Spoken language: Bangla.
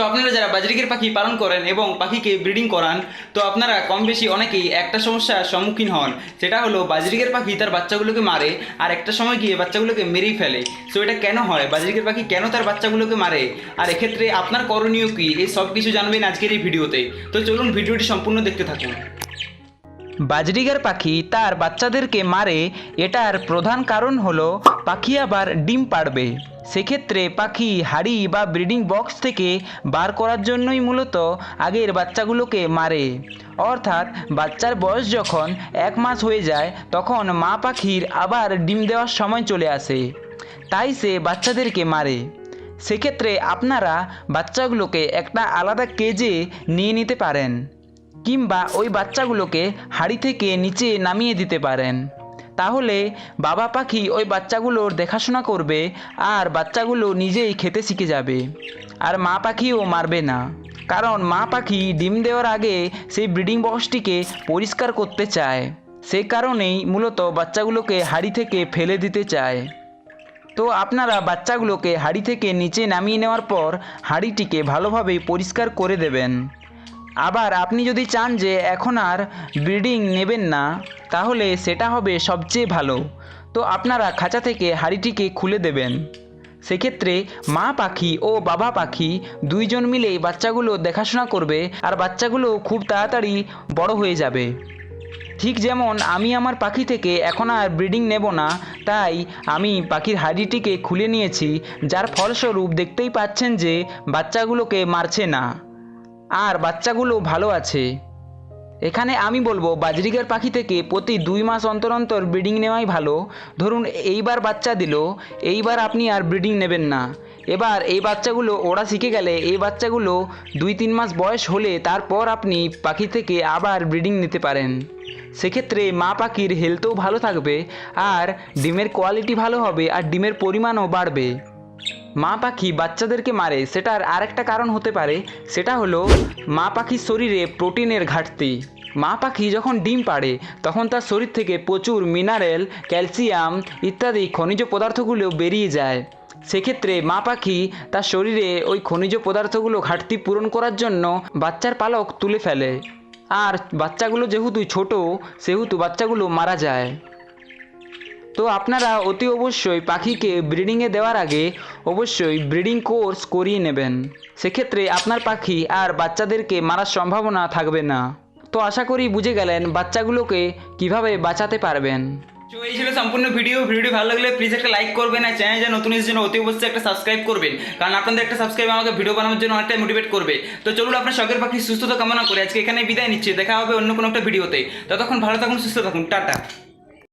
সো আপনারা যারা বাজরিকের পাখি পালন করেন এবং পাখিকে ব্রিডিং করান, তো আপনারা কম বেশি অনেকেই একটা সমস্যার সম্মুখীন হন। সেটা হলো বাজরিকের পাখি তার বাচ্চাগুলোকে মারে আর একটা সময় গিয়ে বাচ্চাগুলোকে মেরেই ফেলে। সো এটা কেন হয়? বাজরিকের পাখি কেন তার বাচ্চাগুলোকে মারে? আর এক্ষেত্রে আপনার করণীয় কী? এই সব কিছু জানবেন আজকের এই ভিডিওতে। তো চলুন ভিডিওটি সম্পূর্ণ দেখতে থাকুন। বাজরিগার পাখি তার বাচ্চাদেরকে মারে, এটার প্রধান কারণ হলো পাখি আবার ডিম পাড়বে। সেক্ষেত্রে পাখি হাড়ি বা ব্রিডিং বক্স থেকে বার করার জন্যই মূলত আগের বাচ্চাগুলোকে মারে। অর্থাৎ বাচ্চার বয়স যখন এক মাস হয়ে যায়, তখন মা পাখির আবার ডিম দেওয়ার সময় চলে আসে। তাই সে বাচ্চাদেরকে মারে। সেক্ষেত্রে আপনারা বাচ্চাগুলোকে একটা আলাদা কেজে নিয়ে নিতে পারেন। কিংবা ওই বাচ্চাগুলোকে হাড়ি থেকে নিচে নামিয়ে দিতে পারেন। তাহলে বাবা পাখি ওই বাচ্চাগুলোর দেখাশোনা করবে আর বাচ্চাগুলো নিজেই খেতে শিখে যাবে। আর মা পাখিও মারবে না। কারণ মা পাখি ডিম দেওয়ার আগে সেই ব্রিডিং বক্সটিকে পরিষ্কার করতে চায়। সেই কারণেই মূলত বাচ্চাগুলোকে হাড়ি থেকে ফেলে দিতে চায়। তো আপনারা বাচ্চাগুলোকে হাঁড়ি থেকে নিচে নামিয়ে নেওয়ার পর হাঁড়িটিকে ভালোভাবে পরিষ্কার করে দেবেন। আবার আপনি যদি চান যে এখন আর ব্রিডিং নেবেন না, তাহলে সেটা হবে সবচেয়ে ভালো। তো আপনারা খাঁচা থেকে হাঁড়িটিকে খুলে দেবেন। সেক্ষেত্রে মা পাখি ও বাবা পাখি দুইজন মিলেই বাচ্চাগুলো দেখাশোনা করবে আর বাচ্চাগুলো খুব তাড়াতাড়ি বড় হয়ে যাবে। ঠিক যেমন আমি আমার পাখি থেকে এখন আর ব্রিডিং নেব না, তাই আমি পাখির হাড়িটিকে খুলে নিয়েছি, যার ফলস্বরূপ দেখতেই পাচ্ছেন যে বাচ্চাগুলোকে মারছে না। আর বাচ্চাগুলো ভালো আছে। এখানে আমি বলব, বাজরিগার পাখি থেকে প্রতি দুই মাস অন্তর অন্তর ব্রিডিং নেওয়াই ভালো। ধরুন, এইবার বাচ্চা দিল, এইবার আপনি আর ব্রিডিং নেবেন না। এবার এই বাচ্চাগুলো, ওরা শিখে গেলে এই বাচ্চাগুলো দুই তিন মাস বয়স হলে তারপর আপনি পাখি থেকে আবার ব্রিডিং নিতে পারেন। সেক্ষেত্রে মা পাখির হেলথও ভালো থাকবে, আর ডিমের কোয়ালিটি ভালো হবে, আর ডিমের পরিমাণও বাড়বে। মা পাখি বাচ্চাদেরকে মারে, সেটার আরেকটা কারণ হতে পারে। সেটা হলো, মা পাখির শরীরে প্রোটিনের ঘাটতি। মা পাখি যখন ডিম পাড়ে, তখন তার শরীর থেকে প্রচুর মিনারেল, ক্যালসিয়াম ইত্যাদি খনিজ পদার্থগুলো বেরিয়ে যায়। সেক্ষেত্রে মা পাখি তার শরীরে ওই খনিজ পদার্থগুলো ঘাটতি পূরণ করার জন্য বাচ্চার পালক তুলে ফেলে। আর বাচ্চাগুলো যেহেতু ছোট, সেহেতু বাচ্চাগুলো মারা যায়। তো আপনারা অতি অবশ্যই পাখিকে ব্রিডিংয়ে দেওয়ার আগে অবশ্যই ব্রিডিং কোর্স করিয়ে নেবেন। সেক্ষেত্রে আপনার পাখি আর বাচ্চাদেরকে মারার সম্ভাবনা থাকবে না। তো আশা করি বুঝে গেলেন বাচ্চাগুলোকে কীভাবে বাঁচাতে পারবেন। তো এই ছিল সম্পূর্ণ ভিডিও। ভিডিওটি ভালো লাগলে প্লিজ একটা লাইক করবেন আর চ্যানেল যা নতুন এসেছে জন্য অতি অবশ্যই একটা সাবস্ক্রাইব করবেন। কারণ আপনাদের একটা সাবস্ক্রাইব আমাকে ভিডিও বানানোর জন্য অনেকটাই মোটিভেট করবে। তো চলুন আপনার শখের পাখি সুস্থতা কামনা করে আজকে এখানে বিদায় নিচ্ছে। দেখা হবে অন্য কোনো একটা ভিডিওতে ততক্ষণ ভালো থাকুন, সুস্থ থাকুন। টাটা।